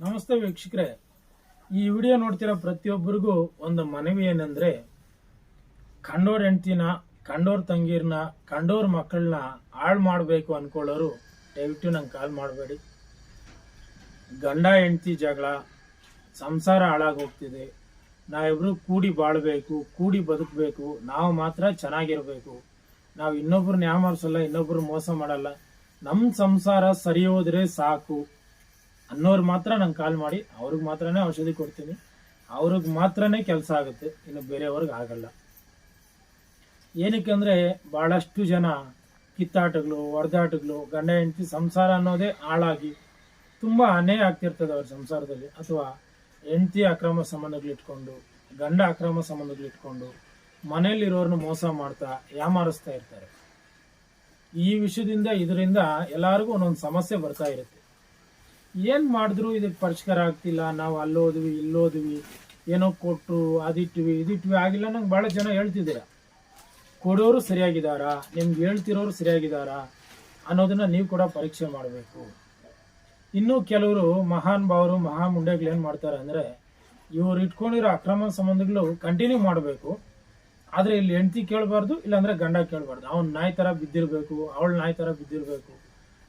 ನಮಸ್ತೆ ವೀಕ್ಷಕರೇ. ಈ ವಿಡಿಯೋ ನೋಡ್ತಿರೋ ಪ್ರತಿಯೊಬ್ಬರಿಗೂ ಒಂದು ಮನವಿ ಏನಂದ್ರೆ, ಕಂಡೋರ್ ಹೆಂಡ್ತಿನ, ಕಂಡೋರ್ ತಂಗೀರ್ನ, ಕಂಡೋರ್ ಮಕ್ಕಳನ್ನ ಹಾಳು ಮಾಡಬೇಕು ಅನ್ಕೊಳ್ಳೋರು ದಯವಿಟ್ಟು ನಂಗೆ ಕಾಲ್ ಮಾಡಬೇಡಿ. ಗಂಡ ಹೆಂಡ್ತಿ ಜಗಳ, ಸಂಸಾರ ಹಾಳಾಗೋಗ್ತಿದೆ ನಾವಿಬ್ರು ಕೂಡಿ ಬಾಳ್ಬೇಕು, ಕೂಡಿ ಬದುಕಬೇಕು, ನಾವು ಮಾತ್ರ ಚೆನ್ನಾಗಿರ್ಬೇಕು. ನಾವು ಇನ್ನೊಬ್ರನ್ನ ಯಾಮಾರಿಸಲ್ಲ ಇನ್ನೊಬ್ರು ಮೋಸ ಮಾಡಲ್ಲ. ನಮ್ಮ ಸಂಸಾರ ಸರಿ ಹೋದ್ರೆ ಸಾಕು. ಅನ್ನೋರು ಮಾತ್ರ ನಂಗೆ ಕಾಲ್ ಮಾಡಿ, ಅವ್ರಿಗೆ ಮಾತ್ರನೇ ಔಷಧಿ ಕೊಡ್ತೀನಿ. ಅವ್ರಿಗೆ ಮಾತ್ರನೇ ಕೆಲಸ ಆಗುತ್ತೆ, ಇನ್ನು ಬೇರೆಯವ್ರಿಗೆ ಆಗಲ್ಲ. ಏನಕ್ಕೆ ಅಂದರೆ ಭಾಳಷ್ಟು ಜನ ಕಿತ್ತಾಟಗಳು, ಹೊಡೆದಾಟಗಳು, ಗಂಡ, ಹೆಂಡತಿ ಸಂಸಾರ ಅನ್ನೋದೇ ಹಾಳಾಗಿ ತುಂಬ ಅನ್ಯಾಯ ಆಗ್ತಿರ್ತದೆ ಅವ್ರ ಸಂಸಾರದಲ್ಲಿ. ಅಥವಾ ಹೆಂಡತಿ ಅಕ್ರಮ ಸಂಬಂಧಗಳಿಟ್ಕೊಂಡು ಗಂಡ ಅಕ್ರಮ ಸಂಬಂಧಗಳಿಟ್ಕೊಂಡು ಮನೆಯಲ್ಲಿರೋರನ್ನ ಮೋಸ ಮಾಡ್ತಾ ಯಾಮಾರಿಸ್ತಾ ಇರ್ತಾರೆ. ಈ ವಿಷಯದಿಂದ, ಇದರಿಂದ ಎಲ್ಲರಿಗೂ ಒಂದೊಂದು ಸಮಸ್ಯೆ ಬರ್ತಾ ಇರುತ್ತೆ. ಏನ್ ಮಾಡಿದ್ರು ಇದಕ್ಕೆ ಪರಿಷ್ಕಾರ ಆಗ್ತಿಲ್ಲ, ನಾವು ಅಲ್ಲೋದ್ವಿ, ಇಲ್ಲೋದ್ವಿ, ಏನೋ ಕೊಟ್ಟು ಅದಿಟ್ವಿ, ಇದಿಟ್ವಿ, ಆಗಿಲ್ಲ ನಂಗೆ ಭಾಳ ಜನ ಹೇಳ್ತಿದ್ದೀರಾ? ಕೊಡೋರು ಸರಿಯಾಗಿದ್ದಾರಾ? ನಿಮ್ಗೆ ಹೇಳ್ತಿರೋರು ಸರಿಯಾಗಿದ್ದಾರಾ? ಅನ್ನೋದನ್ನ ನೀವು ಕೂಡ ಪರೀಕ್ಷೆ ಮಾಡಬೇಕು. ಇನ್ನು ಕೆಲವರು ಮಹಾನ್ ಭಾವರು ಮಹಾ ಮುಂಡೆಗಳು ಏನು ಮಾಡ್ತಾರೆ ಅಂದರೆ, ಇವರು ಇಟ್ಕೊಂಡಿರೋ ಅಕ್ರಮ ಸಂಬಂಧಗಳು ಕಂಟಿನ್ಯೂ ಮಾಡಬೇಕು. ಆದ್ರೆ ಇಲ್ಲಿ ಹೆಂಡತಿ ಕೇಳಬಾರ್ದು, ಇಲ್ಲಾಂದರೆ ಗಂಡ ಕೇಳಬಾರ್ದು. ಅವ್ನು ನಾಯಿ ಥರ ಬಿದ್ದಿರಬೇಕು, ಅವಳ ನಾಯಿ ಥರ ಬಿದ್ದಿರ್ಬೇಕು.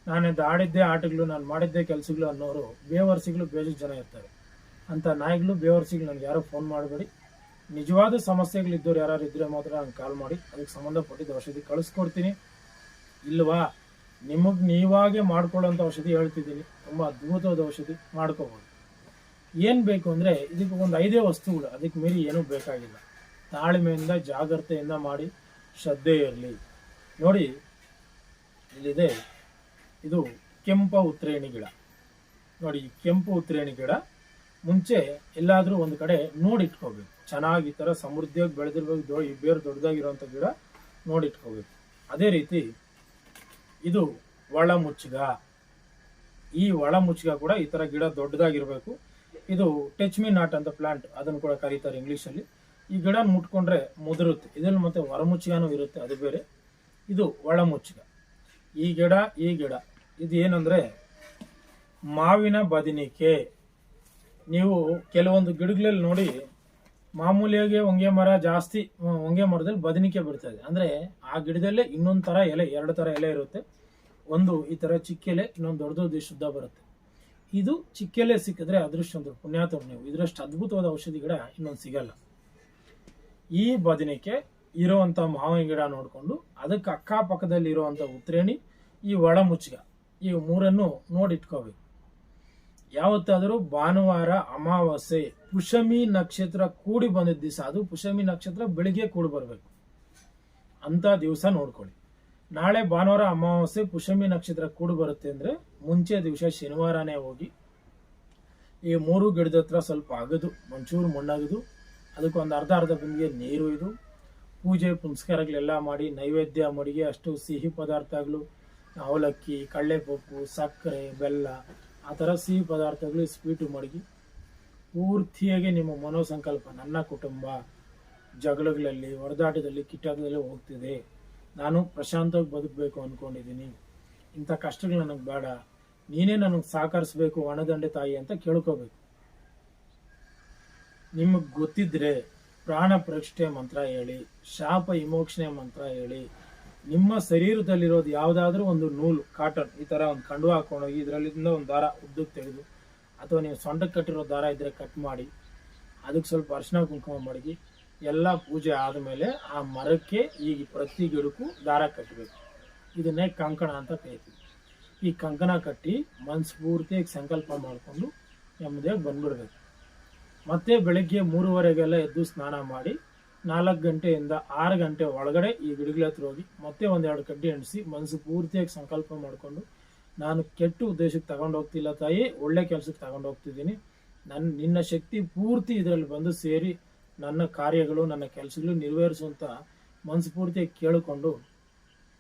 ನಾನಿದ್ದು ಆಡಿದ್ದೇ ಆಟಗಳು, ನಾನು ಮಾಡಿದ್ದೇ ಕೆಲಸಗಳು ಅನ್ನೋರು ಬೇವರ್ಸಿಗಳು ಬೇಜು ಜನ ಇರ್ತಾರೆ. ಅಂತ ನಾಯಿಗಳು ಬೇವರ್ಸಿಗಳು ನನಗೆ ಯಾರೋ ಫೋನ್ ಮಾಡಬೇಡಿ. ನಿಜವಾದ ಸಮಸ್ಯೆಗಳಿದ್ದವ್ರು ಯಾರು ಇದ್ರೆ ಮಾತ್ರ ನಾನು ಕಾಲ್ ಮಾಡಿ. ಅದಕ್ಕೆ ಸಂಬಂಧಪಟ್ಟಿದ್ದ ಔಷಧಿ ಕಳಿಸ್ಕೊಡ್ತೀನಿ. ಇಲ್ವಾ? ನಿಮಗೆ ನೀವಾಗೆ ಮಾಡ್ಕೊಳ್ಳೋಂಥ ಔಷಧಿ ಹೇಳ್ತಿದ್ದೀನಿ. ತುಂಬ ಅದ್ಭುತವಾದ ಔಷಧಿ. ಮಾಡ್ಕೋಬೋದು. ಏನು ಬೇಕು ಅಂದರೆ ಇದಕ್ಕೆ ಒಂದು ಐದೇ ವಸ್ತುಗಳು. ಅದಕ್ಕೆ ಮೀರಿ ಏನೂ ಬೇಕಾಗಿಲ್ಲ. ತಾಳ್ಮೆಯಿಂದ, ಜಾಗ್ರತೆಯಿಂದ ಮಾಡಿ. ಶ್ರದ್ಧೆ ಇರಲಿ. ನೋಡಿ, ಇಲ್ಲಿದೆ ಇದು ಕೆಂಪ ಉತ್ರೇಣಿ ಗಿಡ. ನೋಡಿ ಕೆಂಪು ಉತ್ರೇಣಿ ಗಿಡ ಮುಂಚೆ ಎಲ್ಲಾದರೂ ಒಂದು ಕಡೆ ನೋಡಿಟ್ಕೋಬೇಕು. ಚೆನ್ನಾಗಿ ಈ ಥರ ಸಮೃದ್ಧಿಯಾಗಿ ಬೆಳೆದಿರ್ಬೇಕು, ದೊ ಬೇರು ದೊಡ್ಡದಾಗಿರುವಂಥ ಗಿಡ ನೋಡಿಟ್ಕೋಬೇಕು. ಅದೇ ರೀತಿ ಇದು ಒಳ ಈ ಒಳ ಮುಚ್ಚಿಗ ಕೂಡ ಈ ಥರ ಗಿಡ ದೊಡ್ಡದಾಗಿರಬೇಕು. ಇದು ಟೆಚ್ ಮಿ ನಾಟ್ ಅಂತ ಪ್ಲಾಂಟ್ ಅದನ್ನು ಕೂಡ ಕರೀತಾರೆ ಇಂಗ್ಲೀಷಲ್ಲಿ. ಈ ಗಿಡ ಮುಟ್ಕೊಂಡ್ರೆ ಮುದುರುತ್ತೆ. ಇದರಲ್ಲಿ ಮತ್ತೆ ಹೊರಮುಚ್ಚಿಗನೂ ಇರುತ್ತೆ, ಅದು ಬೇರೆ. ಇದು ಒಳ ಈ ಗಿಡ ಈ ಗಿಡ. ಇದು ಏನಂದ್ರೆ ಮಾವಿನ ಬದಿನಿಕೆ. ನೀವು ಕೆಲವೊಂದು ಗಿಡಗಳಲ್ಲಿ ನೋಡಿ, ಮಾಮೂಲಿಯಾಗಿ ಹೊಂಗೆ ಮರ ಜಾಸ್ತಿ, ಹೊಂಗೆ ಮರದಲ್ಲಿ ಬದನಿಕೆ ಬರ್ತದೆ ಅಂದರೆ ಆ ಗಿಡದಲ್ಲೇ ಇನ್ನೊಂದು ಥರ ಎಲೆ, ಎರಡು ಥರ ಎಲೆ ಇರುತ್ತೆ. ಒಂದು ಈ ಥರ ಚಿಕ್ಕೆಲೆ ಇನ್ನೊಂದು ದೊಡ್ಡದು ಶುದ್ಧ ಬರುತ್ತೆ. ಇದು ಚಿಕ್ಕೆಲೆ ಸಿಕ್ಕಿದ್ರೆ ಅದೃಷ್ಟ ಒಂದು ಪುಣ್ಯಾತರು ನೀವು. ಇದರಷ್ಟು ಅದ್ಭುತವಾದ ಔಷಧಿ ಗಿಡ ಇನ್ನೊಂದು ಸಿಗಲ್ಲ. ಈ ಬದನಿಕೆ ಇರೋವಂಥ ಮಾವಿನ ಗಿಡ ನೋಡಿಕೊಂಡು, ಅದಕ್ಕೆ ಅಕ್ಕಪಕ್ಕದಲ್ಲಿ ಇರುವಂತ ಉತ್ರೇಣಿ, ಈ ಒಳ ಮುಚ್ಚಿಗ ಈ ಮೂರನ್ನು ನೋಡಿಟ್ಕೋಬೇಕು. ಯಾವತ್ತಾದರೂ ಭಾನುವಾರ ಅಮಾವಾಸ್ಯೆ ಪುಷಮಿ ನಕ್ಷತ್ರ ಕೂಡಿ ಬಂದಿದ್ದ ದಿವಸ, ಅದು ಪುಷಮಿ ನಕ್ಷತ್ರ ಬೆಳಿಗ್ಗೆ ಕೂಡಿ ಬರಬೇಕು. ಅಂತ ದಿವಸ ನೋಡ್ಕೊಳ್ಳಿ. ನಾಳೆ ಭಾನುವಾರ ಅಮಾವಾಸ್ಯೆ ಪುಷಮಿ ನಕ್ಷತ್ರ ಕೂಡಿ ಬರುತ್ತೆ ಅಂದ್ರೆ ಮುಂಚೆ ದಿವಸ ಶನಿವಾರನೇ ಹೋಗಿ ಈ ಮೂರು ಗಿಡದ ಹತ್ರ ಸ್ವಲ್ಪ ಅಗದು, ಒಂಚೂರು ಮಣ್ಣಗದು ಅದಕ್ಕೊಂದು ಅರ್ಧ ಅರ್ಧ ಬಿಂದಿಗೆ ನೀರು ಇದು ಪೂಜೆ ಪುನಸ್ಕಾರಗಳೆಲ್ಲ ಮಾಡಿ, ನೈವೇದ್ಯ ಮಡಿಗೆ ಅಷ್ಟು ಸಿಹಿ ಪದಾರ್ಥಗಳು ಅವಲಕ್ಕಿ, ಕಡಲೆಪಪ್ಪು, ಸಕ್ಕರೆ, ಬೆಲ್ಲ, ಆ ಥರ ಸಿಹಿ ಪದಾರ್ಥಗಳು ಸ್ವೀಟು ಮಡಗಿ ಪೂರ್ತಿಯಾಗಿ ನಿಮ್ಮ ಮನೋಸಂಕಲ್ಪ, ನನ್ನ ಕುಟುಂಬ ಜಗಳಗಳಲ್ಲಿ ಹೊಡೆದಾಟದಲ್ಲಿ ಕಿಟ್ಟಾಟದಲ್ಲಿ ಹೋಗ್ತಿದೆ. ನಾನು ಪ್ರಶಾಂತವಾಗಿ ಬದುಕಬೇಕು ಅಂದ್ಕೊಂಡಿದ್ದೀನಿ ಇಂಥ ಕಷ್ಟಗಳು ನನಗೆ ಬೇಡ. ನೀನೇ ನನಗೆ ಸಹಕರಿಸ್ಬೇಕು, ಒಣದಂಡೆ ತಾಯಿ ಅಂತ ಕೇಳ್ಕೋಬೇಕು. ನಿಮಗೆ ಗೊತ್ತಿದ್ರೆ ಪ್ರಾಣ ಪ್ರಕ್ಷೆ ಮಂತ್ರ ಹೇಳಿ, ಶಾಪ ವಿಮೋಕ್ಷಣೆ ಮಂತ್ರ ಹೇಳಿ ನಿಮ್ಮ ಶರೀರದಲ್ಲಿರೋದು ಯಾವುದಾದ್ರೂ ಒಂದು ನೂಲು, ಕಾಟನ್ ಈ ಥರ ಒಂದು ಕಂಡು ಹಾಕೊಂಡೋಗಿ ಇದರಲ್ಲಿಂದ ಒಂದು ದಾರ ಉದ್ದಕ್ಕೆ ತೆಗೆದು ಅಥವಾ ನೀವು ಸೊಂಟಕ್ಕೆ ಕಟ್ಟಿರೋ ದಾರ ಇದ್ರೆ ಕಟ್ ಮಾಡಿ ಅದಕ್ಕೆ ಸ್ವಲ್ಪ ಅರ್ಶಿನ ಕುಂಕುಮ ಮಡಗಿ ಎಲ್ಲ ಪೂಜೆ ಆದಮೇಲೆ ಆ ಮರಕ್ಕೆ ಈಗ ಪ್ರತಿ ಗಿಡಕ್ಕೂ ದಾರ ಕಟ್ಟಬೇಕು ಇದನ್ನೇ ಕಂಕಣ ಅಂತ ಕರಿತೀವಿ. ಈ ಕಂಕಣ ಕಟ್ಟಿ ಮನಸ್ಫೂರ್ತಿಯಾಗಿ ಸಂಕಲ್ಪ ಮಾಡಿಕೊಂಡು ನೆಮ್ಮದಿಯಾಗಿ ಬಂದ್ಬಿಡ್ಬೇಕು. ಮತ್ತೆ ಬೆಳಗ್ಗೆ ಮೂರುವರೆಗೆಲ್ಲ ಎದ್ದು ಸ್ನಾನ ಮಾಡಿ ನಾಲ್ಕು ಗಂಟೆಯಿಂದ ಆರು ಗಂಟೆ ಒಳಗಡೆ ಈ ಗಿಡಗಳ ಹತ್ರ ಹೋಗಿ ಮತ್ತೆ ಒಂದೆರಡು ಕಡ್ಡಿ ಎಣಿಸಿ ಮನಸ್ಸು ಪೂರ್ತಿಯಾಗಿ ಸಂಕಲ್ಪ ಮಾಡಿಕೊಂಡು, ನಾನು ಕೆಟ್ಟ ಉದ್ದೇಶಕ್ಕೆ ತಗೊಂಡು ಹೋಗ್ತಿಲ್ಲ ತಾಯಿ, ಒಳ್ಳೆ ಕೆಲಸಕ್ಕೆ ತಗೊಂಡು ಹೋಗ್ತಿದ್ದೀನಿ. ನನ್ನ ನಿನ್ನ ಶಕ್ತಿ ಪೂರ್ತಿ ಇದರಲ್ಲಿ ಬಂದು ಸೇರಿ ನನ್ನ ಕಾರ್ಯಗಳು, ನನ್ನ ಕೆಲಸಗಳು ನೆರವೇರಿಸುವಂತ ಮನಸ್ಸು ಪೂರ್ತಿಯಾಗಿ ಕೇಳಿಕೊಂಡು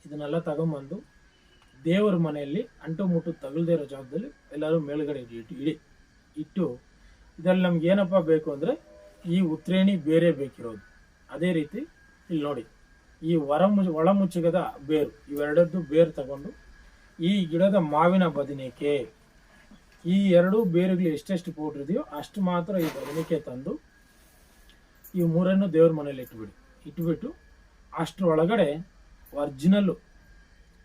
ಇದನ್ನೆಲ್ಲ ತಗೊಂಬಂದು ದೇವರ ಮನೆಯಲ್ಲಿ ಅಂಟು ಮುಟ್ಟು ತಗಲ್ದೇ ಇರೋ ಜಾಗದಲ್ಲಿ ಎಲ್ಲರೂ ಮೇಲ್ಗಡೆ ಇಟ್ಟು ಇಡಿ, ಇಟ್ಟು ಇದರಲ್ಲಿ ನಮ್ಗೆ ಏನಪ್ಪ ಬೇಕು ಅಂದರೆ ಈ ಉತ್ರೇಣಿ ಬೇರೆ ಬೇಕಿರೋದು. ಅದೇ ರೀತಿ ಇಲ್ಲಿ ನೋಡಿ, ಈ ಹೊರ ಒಳ ಮುಚ್ಚುಗದ ಬೇರು, ಇವೆರಡದ್ದು ಬೇರು ತಗೊಂಡು, ಈ ಗಿಡದ ಮಾವಿನ ಬದನೆಕೆ, ಈ ಎರಡು ಬೇರುಗಳು ಎಷ್ಟೆಷ್ಟು ಪೌಡ್ರ್ ಇದೆಯೋ ಅಷ್ಟು ಮಾತ್ರ ಈ ಬದನಿಕೆ ತಂದು, ಈ ಮೂರನ್ನು ದೇವ್ರ ಮನೇಲಿ ಇಟ್ಬಿಡಿ. ಇಟ್ಬಿಟ್ಟು ಅಷ್ಟರೊಳಗಡೆ ಒರ್ಜಿನಲ್ಲು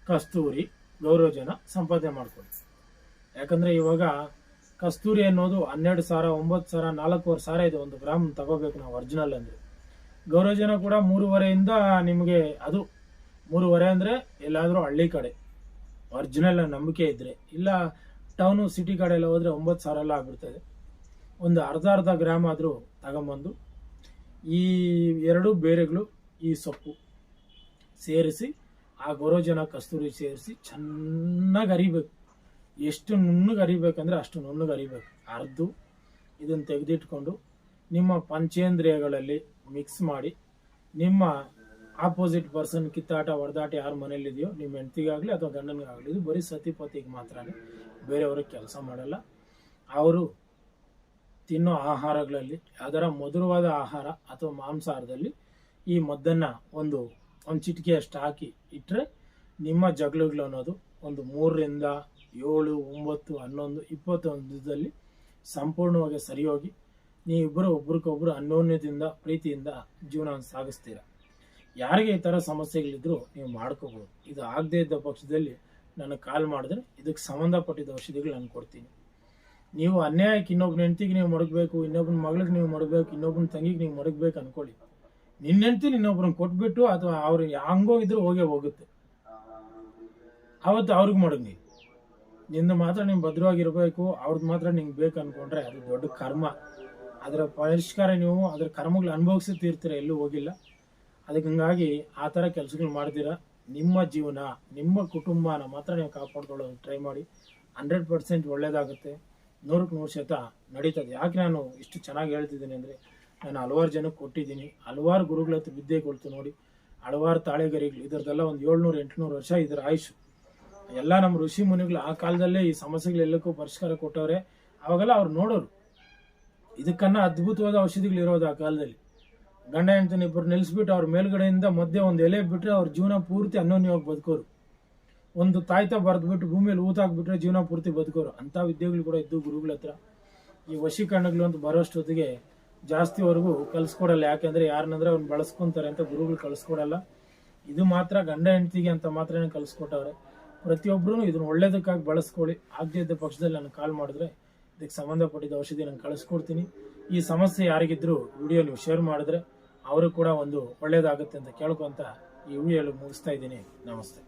ಕಸ್ತೂರಿ, ಗೌರವಜನ ಸಂಪಾದನೆ ಮಾಡ್ಕೊಳ್ಳಿ. ಯಾಕಂದ್ರೆ ಇವಾಗ ಕಸ್ತೂರಿ ಅನ್ನೋದು ಹನ್ನೆರಡು ಸಾವಿರ, ಒಂಬತ್ತು ಸಾವಿರ, ನಾಲ್ಕೂವರೆ ಸಾವಿರ ಇದೆ ಒಂದು ಗ್ರಾಮ್ ತಗೋಬೇಕು ನಾವು ಒರಿಜಿನಲ್ ಅಂದ್ರೆ. ಗೌರವಜನ ಕೂಡ ಮೂರುವರೆಯಿಂದ ನಿಮಗೆ ಅದು ಮೂರುವರೆ ಅಂದರೆ ಎಲ್ಲಾದರೂ ಹಳ್ಳಿ ಕಡೆ. ಒರಿಜಿನಲ್ ನಂಬಿಕೆ ಇದ್ದರೆ ಇಲ್ಲ ಟೌನು ಸಿಟಿ ಕಡೆ ಎಲ್ಲ ಹೋದರೆ ಒಂಬತ್ತು ಸಾವಿರ ಎಲ್ಲ ಆಗ್ಬಿಡ್ತದೆ. ಒಂದು ಅರ್ಧ ಅರ್ಧ ಗ್ರಾಮ್ ಆದರೂ ತಗೊಂಬಂದು, ಈ ಎರಡು ಬೇರೆಗಳು ಈ ಸೊಪ್ಪು ಸೇರಿಸಿ, ಆ ಗೊರೋಜನ ಕಸ್ತೂರಿ ಸೇರಿಸಿ ಚೆನ್ನಾಗಿ ಅರಿಬೇಕು. ಎಷ್ಟು ನುಣ್ಣಗೆ ಅರಿಬೇಕಂದ್ರೆ ಅಷ್ಟು ನುಣ್ಣಗೆ ಅರಿಬೇಕು. ಅರ್ದು, ಇದನ್ನು ತೆಗೆದಿಟ್ಕೊಂಡು, ನಿಮ್ಮ ಪಂಚೇಂದ್ರಿಯಗಳಲ್ಲಿ ಮಿಕ್ಸ್ ಮಾಡಿ. ನಿಮ್ಮ ಆಪೋಸಿಟ್ ಪರ್ಸನ್ ಕಿತ್ತಾಟ ಹೊಡೆದಾಟ ಯಾರ ಮನೇಲಿದೆಯೋ ನಿಮ್ಮ ಹೆಂಡತಿಗಾಗಲಿ ಅಥವಾ ಗಂಡನಿಗಾಗಲಿ, ಇದು ಬರೀ ಸತಿಪತಿಗೆ ಮಾತ್ರನೇ. ಬೇರೆಯವ್ರಿಗೆ ಕೆಲಸ ಮಾಡಲ್ಲ. ಅವರು ತಿನ್ನೋ ಆಹಾರಗಳಲ್ಲಿ ಅದರ ಮಧುರವಾದ ಆಹಾರ ಅಥವಾ ಮಾಂಸಾಹಾರದಲ್ಲಿ ಈ ಮದ್ದನ್ನು ಒಂದು ಒಂದು ಚಿಟಿಕೆಯಷ್ಟು ಹಾಕಿ ಇಟ್ಟರೆ ನಿಮ್ಮ ಜಗಳಗಳು ಅನ್ನೋದು ಒಂದು ಮೂರರಿಂದ ಏಳು, ಒಂಬತ್ತು, ಹನ್ನೊಂದು ಇಪ್ಪತ್ತೊಂದರಲ್ಲಿ ಸಂಪೂರ್ಣವಾಗಿ ಸರಿಯೋಗಿ ನೀವಿಬ್ಬರು ಒಬ್ರಿಗೊಬ್ರು ಅನ್ಯೋನ್ಯದಿಂದ, ಪ್ರೀತಿಯಿಂದ ಜೀವನ ಸಾಗಿಸ್ತೀರ. ಯಾರಿಗೆ ಈ ಥರ ಸಮಸ್ಯೆಗಳಿದ್ರು ನೀವು ಮಾಡ್ಕೋಬೋದು. ಇದು ಆಗದೇ ಇದ್ದ ಪಕ್ಷದಲ್ಲಿ ನನಗೆ ಕಾಲ್ ಮಾಡಿದ್ರೆ ಇದಕ್ಕೆ ಸಂಬಂಧಪಟ್ಟಿದ್ದ ಔಷಧಿಗಳು ನಾನು ಕೊಡ್ತೀನಿ. ನೀವು ಅನ್ಯಾಯಕ್ಕೆ ಇನ್ನೊಬ್ಬನ ಹೆಂಡತಿಗೆ ನೀವು ಮಡಗಬೇಕು ಇನ್ನೊಬ್ಬನ ಮಗಳಿಗೆ ನೀವು ಮಡಗಬೇಕು ಇನ್ನೊಬ್ಬನ ತಂಗಿಗೆ ನೀವು ಮಡಗಬೇಕು ಅನ್ಕೊಳ್ಳಿ. ನಿನ್ನ ಹೆಂಡತಿ ಇನ್ನೊಬ್ಬರನ್ನ ಕೊಟ್ಬಿಟ್ಟು ಅಥವಾ ಅವ್ರು ಹಂಗೋಗಿದ್ರು ಹೋಗೇ ಹೋಗುತ್ತೆ. ಅವತ್ತು ಅವ್ರಿಗೆ ಮಡಗಿ ನಿಂದು ಮಾತ್ರ ನೀವು ಭದ್ರವಾಗಿರ್ಬೇಕು ಅವ್ರದ್ದು ಮಾತ್ರ ನಿಂಗೆ ಬೇಕು ಅನ್ಕೊಂಡ್ರೆ ಅದು ದೊಡ್ಡ ಕರ್ಮ. ಅದರ ಪರಿಷ್ಕಾರ ನೀವು ಅದರ ಕರ್ಮಗಳು ಅನುಭವಿಸಿ ತೀರ್ತೀರ ಎಲ್ಲೂ ಹೋಗಿಲ್ಲ. ಅದಕ್ಕೆ ಹಂಗಾಗಿ ಆ ಥರ ಕೆಲಸಗಳು ಮಾಡ್ತೀರಾ. ನಿಮ್ಮ ಜೀವನ, ನಿಮ್ಮ ಕುಟುಂಬನ ಮಾತ್ರ ನೀವು ಕಾಪಾಡ್ಕೊಳ್ಳೋದು ಟ್ರೈ ಮಾಡಿ. ಹಂಡ್ರೆಡ್ ಪರ್ಸೆಂಟ್ ಒಳ್ಳೇದಾಗುತ್ತೆ. ನೂರಕ್ಕೆ ನೂರು ಶತ ನಡೀತದೆ. ಯಾಕೆ ನಾನು ಇಷ್ಟು ಚೆನ್ನಾಗಿ ಹೇಳ್ತಿದ್ದೀನಿ ಅಂದರೆ, ನಾನು ಹಲವಾರು ಜನಕ್ಕೆ ಕೊಟ್ಟಿದ್ದೀನಿ. ಹಲವಾರು ಗುರುಗಳ ಹತ್ರ ವಿದ್ಯೆ ಕೊಡ್ತು ನೋಡಿ. ಹಲವಾರು ತಾಳೆಗರಿಗಳು ಇದರದೆಲ್ಲ ಒಂದು ಏಳ್ನೂರು, ಎಂಟುನೂರು ವರ್ಷ ಇದರ ಆಯುಷು. ಎಲ್ಲ ನಮ್ಮ ಋಷಿ ಮುನಿಗಳು ಆ ಕಾಲದಲ್ಲೇ ಈ ಸಮಸ್ಯೆಗಳೆಲ್ಲಕ್ಕೂ ಪರಿಷ್ಕಾರ ಕೊಟ್ಟವ್ರೆ. ಅವಾಗೆಲ್ಲ ಅವ್ರು ನೋಡೋರು. ಇದಕ್ಕನ್ನ ಅದ್ಭುತವಾದ ಔಷಧಿಗಳು ಇರೋದು ಆ ಕಾಲದಲ್ಲಿ. ಗಂಡ ಹೆಂಡತಿನ ಇಬ್ಬರು ನಿಲ್ಲಿಸ್ಬಿಟ್ಟು ಅವ್ರ ಮೇಲ್ಗಡೆಯಿಂದ ಮಧ್ಯೆ ಒಂದು ಎಲೆ ಬಿಟ್ಟರೆ ಅವ್ರ ಜೀವನ ಪೂರ್ತಿ ಅನ್ಯೋನ್ಯವಾಗಿ ಬದುಕೋರು. ಒಂದು ತಾಯ್ತ ಬರೆದ್ಬಿಟ್ಟು ಭೂಮಿಯಲ್ಲಿ ಊತಾಕ್ಬಿಟ್ರೆ ಜೀವನ ಪೂರ್ತಿ ಬದುಕೋರು. ಅಂಥ ವಿದ್ಯೆಗಳು ಕೂಡ ಇದ್ದು ಗುರುಗಳ ಹತ್ರ. ಈ ವಶೀಕರಣಗಳು ಅಂತ ಬರೋಷ್ಟೊತ್ತಿಗೆ ಜಾಸ್ತಿವರೆಗೂ ಕಲಿಸ್ಕೊಡಲ್ಲ. ಯಾಕೆಂದ್ರೆ ಯಾರನ್ನಂದ್ರೆ ಅವ್ನು ಬಳಸ್ಕೊಂತಾರೆ ಅಂತ ಗುರುಗಳು ಕಲಿಸ್ಕೊಡಲ್ಲ. ಇದು ಮಾತ್ರ ಗಂಡ ಹೆಂಡತಿಗೆ ಅಂತ ಮಾತ್ರ ಕಲಿಸ್ಕೊಟ್ಟವ್ರೆ. ಪ್ರತಿಯೊಬ್ಬರೂ ಇದನ್ನ ಒಳ್ಳೇದಕ್ಕಾಗಿ ಬಳಸ್ಕೊಳ್ಳಿ. ಆಗದೇ ಇದ್ದ ಪಕ್ಷದಲ್ಲಿ ನಾನು ಕಾಲ್ ಮಾಡಿದ್ರೆ ಇದಕ್ಕೆ ಸಂಬಂಧಪಟ್ಟಿದ್ದ ಔಷಧಿ ನಾನು ಕಳಿಸ್ಕೊಡ್ತೀನಿ. ಈ ಸಮಸ್ಯೆ ಯಾರಿಗಿದ್ರು ವಿಡಿಯೋ ನೀವು ಶೇರ್ ಮಾಡಿದ್ರೆ ಅವರು ಕೂಡ ಒಂದು ಒಳ್ಳೇದಾಗುತ್ತೆ ಅಂತ ಕೇಳ್ಕೊಂತ ಈ ವಿಡಿಯೋ ಮುಗಿಸ್ತಾ ಇದ್ದೀನಿ. ನಮಸ್ತೆ.